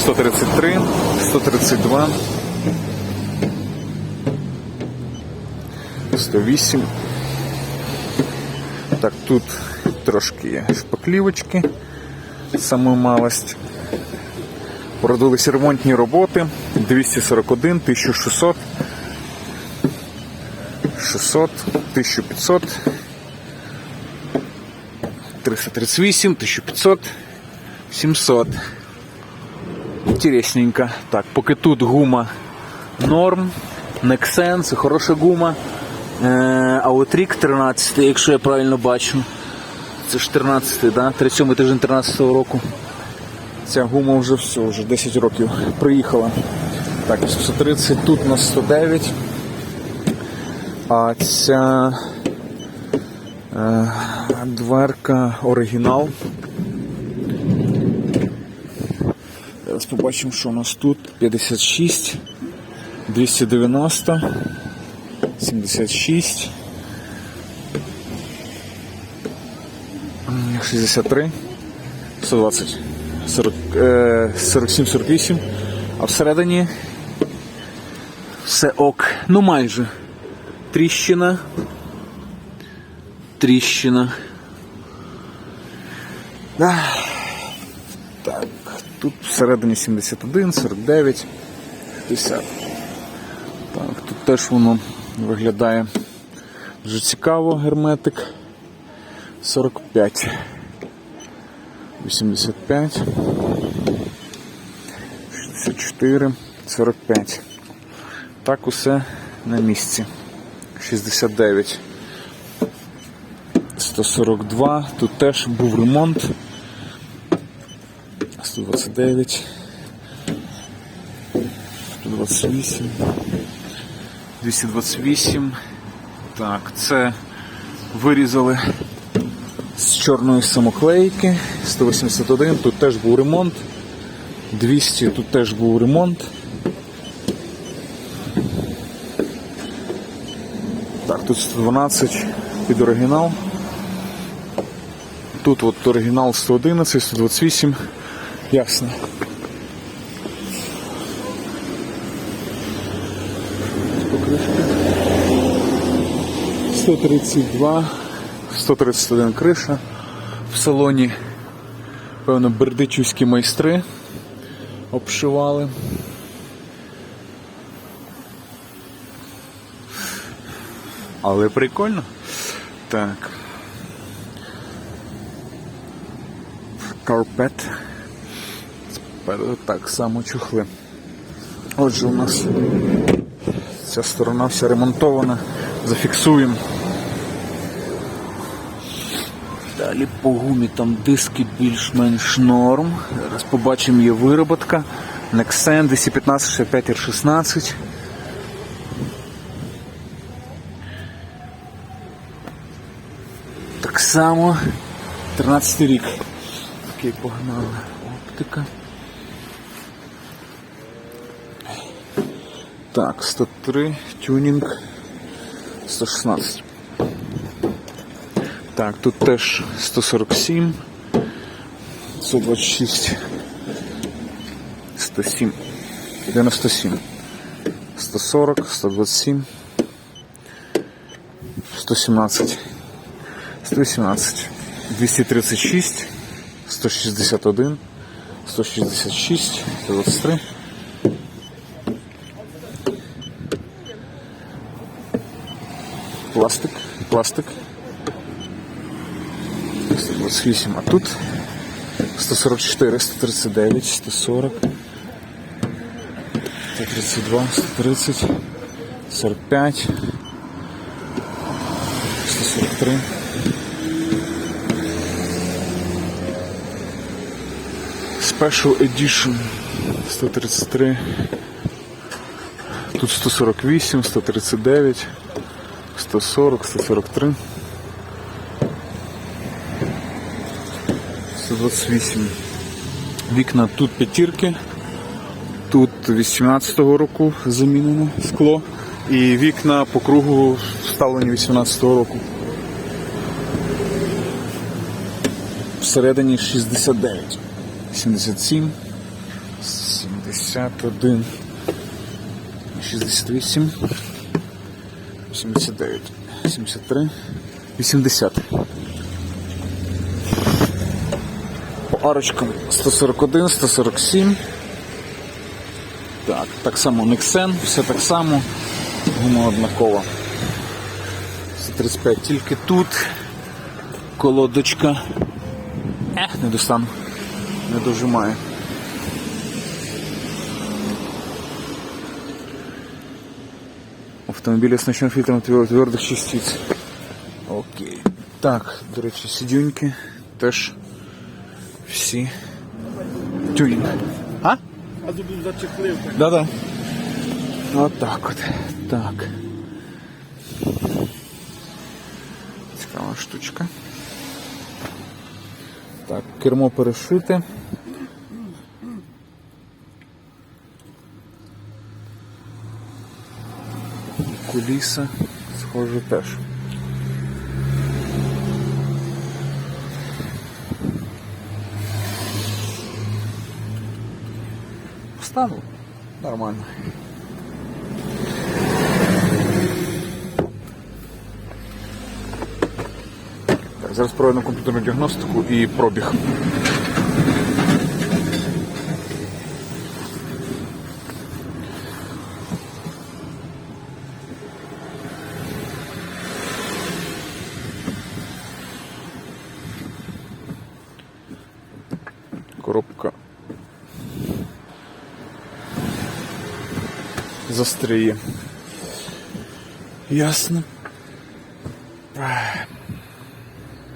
133, 132, 108. Так, тут трошки шпаклівочки, саму малость. Продалися ремонтні роботи 241, 1600, 600, 1500, 338, 1500, 700. Інтересненько. Так, поки тут гума норм, Nexen, це хороша гума. Е, а от рік 13, якщо я правильно бачу. Це ж 13, да? 37 тиждень 13 року. Ця гума вже все, вже 10 років приїхала. Так, 130, тут на 109. А ця е, дверка оригінал. Зараз побачимо, що у нас тут. 56, 290, 76, м, 63, 120, 40, е, 47, 48, а всередині все ок. Ну майже. Тріщина. Тріщина. Ах. Тут всередині 71, 49, 50. Так, тут теж воно виглядає дуже цікаво, герметик. 45. 85. 64, 45. Так усе на місці. 69. 142. Тут теж був ремонт. 129, 128, 228. Так, це вирізали з чорної самоклейки. 181, тут теж був ремонт. 200, тут теж був ремонт. Так, тут 112 під оригінал. Тут от оригінал 111, 128. Ясно. Покришки. 132, 131 криша. В салоні, певно, бердичівські майстри обшивали. Але прикольно. Так. Карпет. Спереду так само чухли. Отже, у нас ця сторона вся ремонтована. Зафіксуємо. Далі по гумі там диски більш-менш норм. Зараз побачимо є вироботка. Nexen 215 65 R16. Так само 13 рік. Окей, погнали. Оптика. Так, 103, тюнінг 116. Так, тут теж 147, 126, 107, 97, 140, 127, 117, 118, 236, 161, 166, 123. Пластик, пластик. 128, а тут 144, 139, 140, 132, 130, 45, 143. Special Edition 133. Тут 148, 139, 140, 143. 128. Вікна тут п'ятірки, тут 18-го року замінено скло. І вікна по кругу вставлені 18-го року. Всередині 69, 77, 71, 68, 89, 73, 80. По арочкам 141, 147. Так, так само Nexen, все так само. Гума однакова. 135 тільки тут. Колодочка. Ех, не достану. Не дожимаю. Автомобілі з значним фільтром твер- твердих частиць. Окей. Так, до речі, сидюньки теж всі. Тюнінг. А? А зубів зачехлив. Да-да. Отак от. Так. Цікава штучка. Так, кермо перешите. Куліса, схоже, теж. Встану. Нормально. Так, зараз проведемо комп'ютерну діагностику і пробіг. Коробка застріє. Ясно.